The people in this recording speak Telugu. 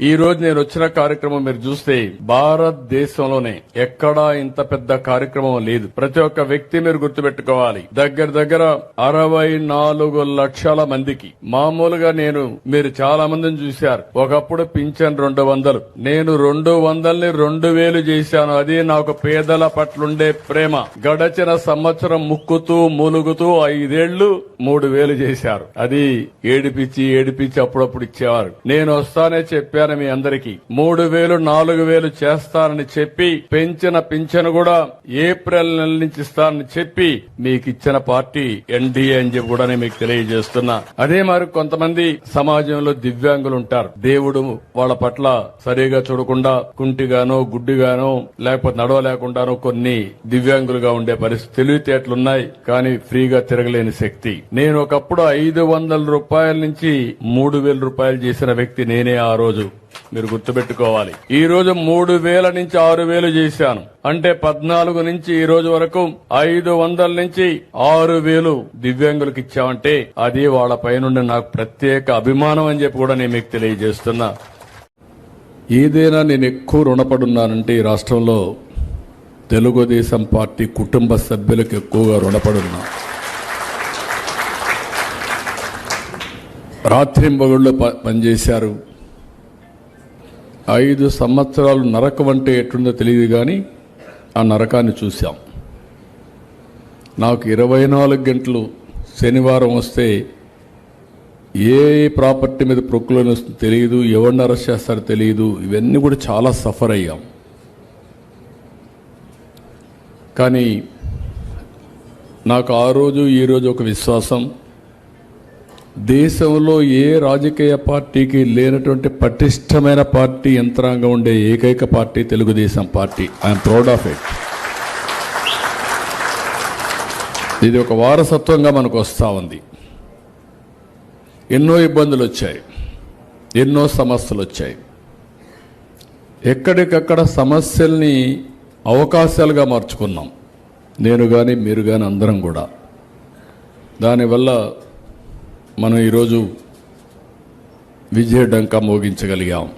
ఈ రోజు నేను వచ్చిన కార్యక్రమం మీరు చూస్తే భారతదేశంలోనే ఎక్కడా ఇంత పెద్ద కార్యక్రమం లేదు. ప్రతి ఒక్క వ్యక్తి మీరు గుర్తుపెట్టుకోవాలి. దగ్గర దగ్గర అరవై నాలుగు లక్షల మందికి. మామూలుగా నేను మీరు చాలా మందిని చూశారు. ఒకప్పుడు పింఛన్ రెండు వందలు. నేను రెండు వందల్ని రెండు వేలు చేశాను. అది నాకు పేదల పట్లుండే ప్రేమ. గడచిన సంవత్సరం ముక్కుతూ మూలుగుతూ ఐదేళ్ళు మూడు వేలు చేశారు. అది ఏడిపించి ఏడిపించి అప్పుడప్పుడు ఇచ్చేవారు. నేను వస్తానే చెప్పాను. మీ అందరికీ. మూడు వేలు నాలుగు వేలు చేస్తానని చెప్పి పెంచిన పింఛను కూడా ఏప్రిల్ నెల నుంచి ఇస్తానని చెప్పి మీకు ఇచ్చిన పార్టీ ఎన్డీఏ అని చెప్పి కూడా నేను మీకు తెలియజేస్తున్నా. అదే మరి కొంతమంది సమాజంలో దివ్యాంగులు ఉంటారు. దేవుడు వాళ్ళ పట్ల సరిగా చూడకుండా కుంటిగానో గుడ్డిగానో లేకపోతే నడవలేకుండానో కొన్ని దివ్యాంగులుగా ఉండే పరిస్థితి తెలివితేటలున్నాయి. కానీ ఫ్రీగా తిరగలేని శక్తి. నేను ఒకప్పుడు ఐదు వందల రూపాయల నుంచి మూడు వేల రూపాయలు చేసిన వ్యక్తి నేనే ఆ రోజు. మీరు గుర్తుపెట్టుకోవాలి. ఈ రోజు మూడు వేల నుంచి ఆరు వేలు చేశాను. అంటే పద్నాలుగు నుంచి ఈ రోజు వరకు ఐదు వందల నుంచి ఆరు వేలు దివ్యాంగులకు ఇచ్చామంటే అది వాళ్ళ పైనుండి నాకు ప్రత్యేక అభిమానం అని చెప్పి కూడా నేను మీకు తెలియజేస్తున్నా. ఏదైనా నేను ఎక్కువ రుణపడున్నానంటే ఈ రాష్ట్రంలో తెలుగుదేశం పార్టీ కుటుంబ సభ్యులకు ఎక్కువగా రుణపడున్నా. రాత్రింబగుళ్ళు ప- పనిచేశారు. ఐదు సంవత్సరాలు నరకం అంటే ఎట్లుందో తెలియదు కానీ ఆ నరకాన్ని చూశాం. నాకు ఇరవై నాలుగు గంటలు శనివారం వస్తే ఏ ప్రాపర్టీ మీద ప్రొక్కులోని వస్తుందో తెలియదు ఎవరిని అరెస్ట్ చేస్తారో తెలియదు ఇవన్నీ కూడా చాలా సఫర్ అయ్యాం. కానీ నాకు ఆ రోజు ఈ రోజు ఒక విశ్వాసం దేశంలో ఏ రాజకీయ పార్టీకి లేనటువంటి పటిష్టమైన పార్టీ యంత్రాంగం ఉండే ఏకైక party Telugu Desam party. I'm proud of it ఇది ఒక వారసత్వంగా మనకు వస్తూ ఉంది. ఎన్నో ఇబ్బందులు వచ్చాయి. ఎన్నో సమస్యలు వచ్చాయి. ఎక్కడికక్కడ సమస్యల్ని అవకాశాలుగా మార్చుకున్నాం. నేను కానీ మీరు కానీ అందరం కూడా. దానివల్ల మనం ఈరోజు విజయ డంకా మోగించగలిగాం.